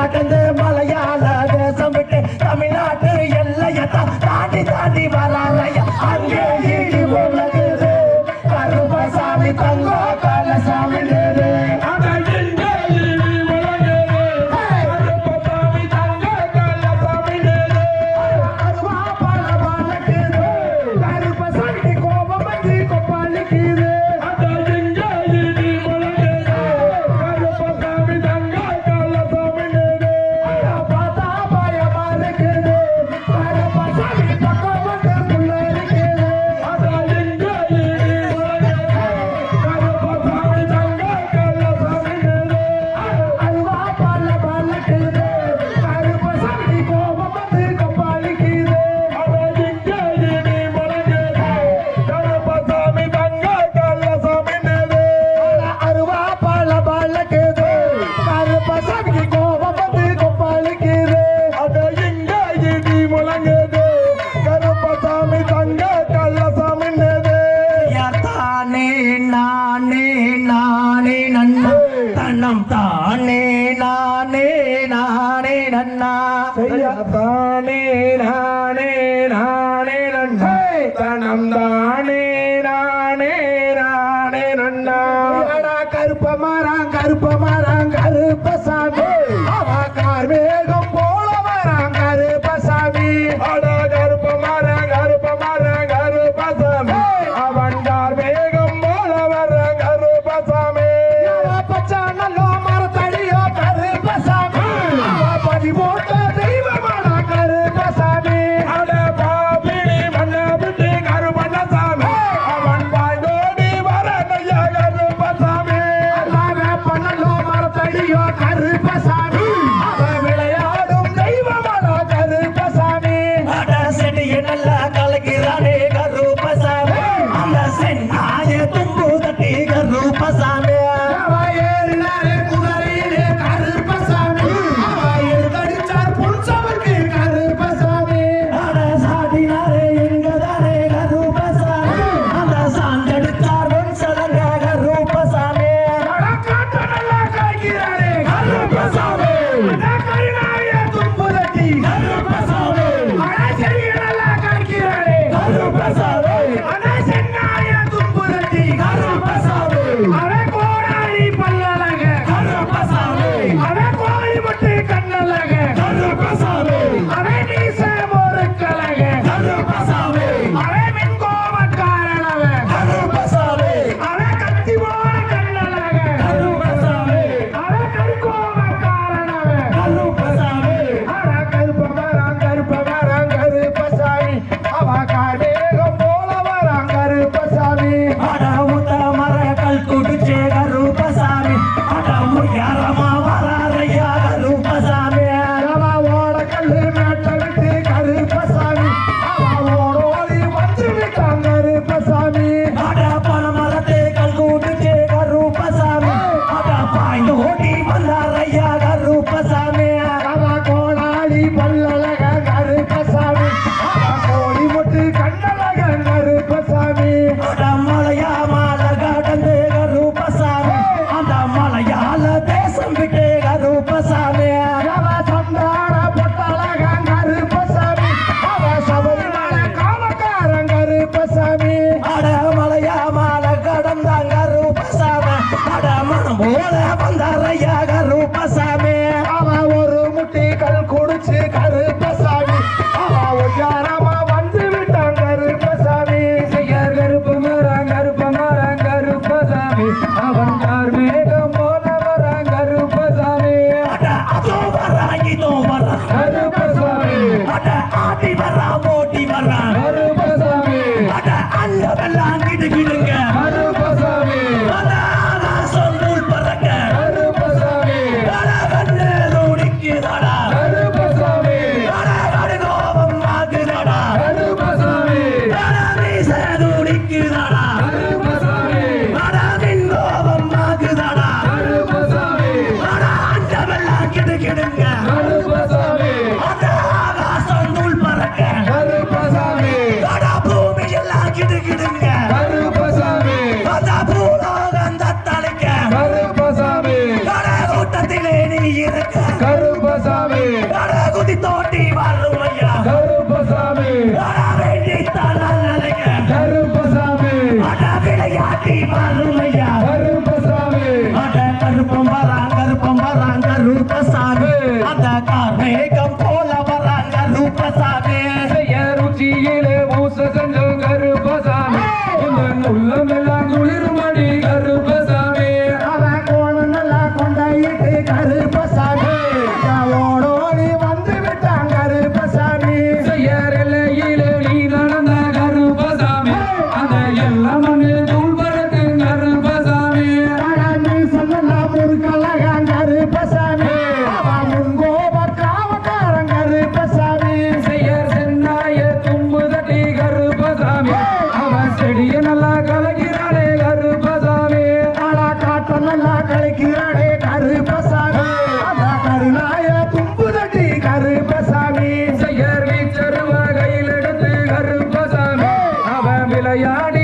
ಆಟದ நானே நானே நானே நன்னா. தானே நானே நானே நன்னா. தனம் தானே நானே நானே நன்னா. கருப்ப மாறான் கருப்ப மாறான் கருப்ப அவன் பார்வை காட்டி பாருமையா. கருப்பசாமி. அட கருப்பம் வரான் கருப்பம் வரான் கருப்பசாமி. அட கார்மேகம் போல வரான் கருப்பசாமி. செய்ய ருச்சியிலே பூச செஞ்ச கருப்பசாமி. உள்ளமே செடிய நல்லா கலக்கிறாளே கருப்பசாமி. ஆளா காட்ட நல்லா கலக்கிறாளே கருப்பசாமி. கருணாய தும்பு தட்டி கருப்பசாமி. செயற்கை சருவ கையில் எடுத்து கருப்பசாமி. அவன் விளையாடி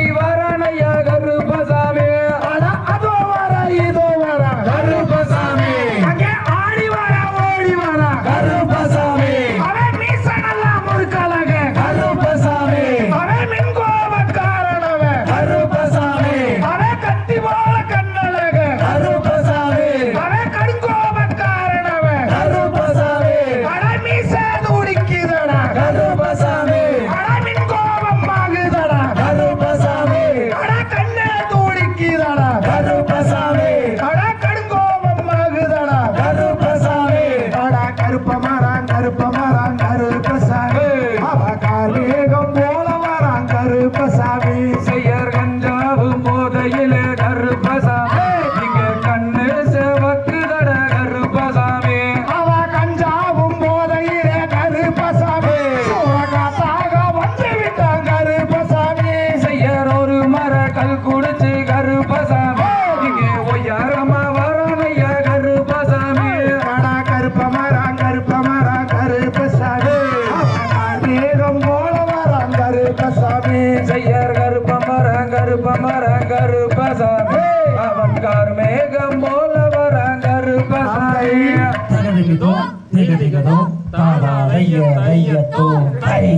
கருப்பசாமி செய்யர் கருப்பமர கருப்பமர கருப்பசாமி. அவன் கார் மேகம் போல வர கருப்பசாமி. தகதிகதோ திகதிகதோ தாதா ஐயோ ஐயோ தோ. ஐ